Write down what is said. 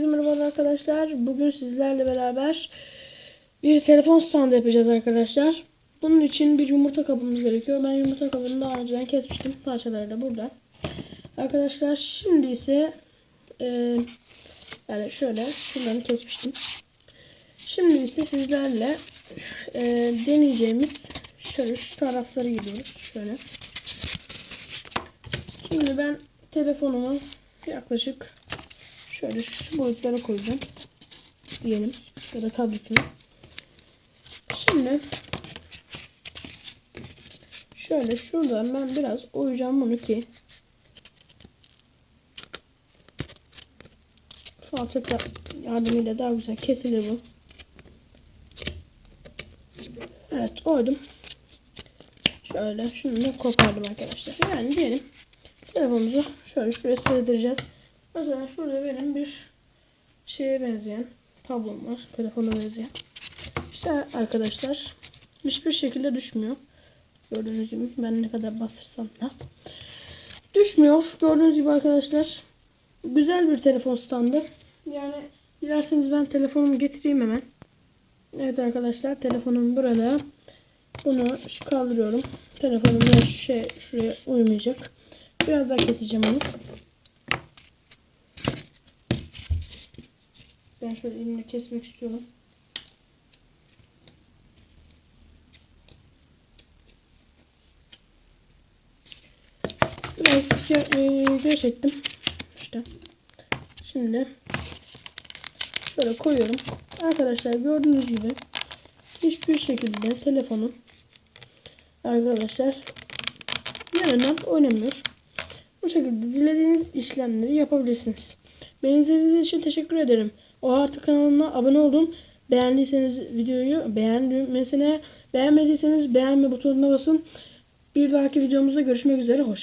Herkese merhaba arkadaşlar. Bugün sizlerle beraber bir telefon standı yapacağız arkadaşlar. Bunun için bir yumurta kabımız gerekiyor. Ben yumurta kabını daha önceden kesmiştim. Parçaları da burada. Arkadaşlar şimdi ise e, yani şöyle şunları kesmiştim. Şimdi ise sizlerle e, deneyeceğimiz şöyle şu tarafları gidiyoruz. Şöyle. Şimdi ben telefonumu yaklaşık şöyle şu boyutlara koyacağım. Diyelim. Ya da tabletimi. Şimdi şöyle şuradan ben biraz oyacağım bunu ki falçata yardımıyla daha güzel kesilir bu. Evet oydum. Şöyle şunu da kopardım arkadaşlar. Yani diyelim telefonumuzu şöyle şuraya sığdıracağız. Mesela şurada benim bir şeye benzeyen tablom var. Telefona benzeyen. İşte arkadaşlar hiçbir şekilde düşmüyor. Gördüğünüz gibi ben ne kadar bastırsam da düşmüyor. Gördüğünüz gibi arkadaşlar güzel bir telefon standı. Yani dilerseniz ben telefonumu getireyim hemen. Evet arkadaşlar telefonum burada. Bunu kaldırıyorum. Telefonum şey şuraya uymayacak. Biraz daha keseceğim onu. Ben şöyle elimle kesmek istiyorum. Biraz e, göz ettim. İşte. Şimdi şöyle koyuyorum. Arkadaşlar gördüğünüz gibi hiçbir şekilde telefonu arkadaşlar yanından oynamıyor. Bu şekilde dilediğiniz işlemleri yapabilirsiniz. Beni izlediğiniz için teşekkür ederim. O artık kanalına abone olun. Beğendiyseniz videoyu beğenmesine, beğenmediyseniz beğenme butonuna basın. Bir dahaki videomuzda görüşmek üzere. Hoşçakalın.